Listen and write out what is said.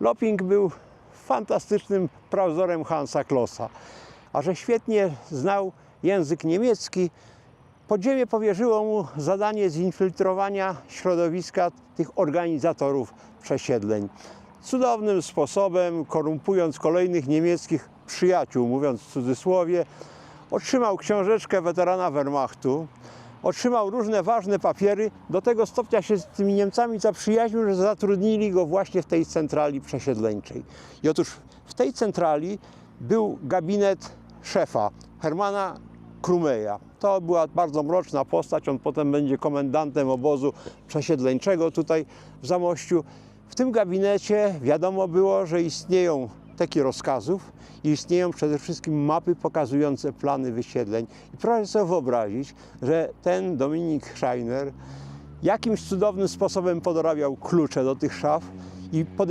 Loping był fantastycznym prawzorem Hansa Klossa, a że świetnie znał język niemiecki, podziemie powierzyło mu zadanie zinfiltrowania środowiska tych organizatorów przesiedleń. Cudownym sposobem, korumpując kolejnych niemieckich przyjaciół, mówiąc w cudzysłowie, otrzymał książeczkę weterana Wehrmachtu, otrzymał różne ważne papiery, do tego stopnia się z tymi Niemcami zaprzyjaźnił, że zatrudnili go właśnie w tej centrali przesiedleńczej. I otóż w tej centrali był gabinet szefa Hermana Krumeja. To była bardzo mroczna postać, on potem będzie komendantem obozu przesiedleńczego tutaj w Zamościu. W tym gabinecie wiadomo było, że istnieją teki rozkazów i istnieją przede wszystkim mapy pokazujące plany wysiedleń. I proszę sobie wyobrazić, że ten Dominik Scheiner jakimś cudownym sposobem podorabiał klucze do tych szaf i podejrzewał,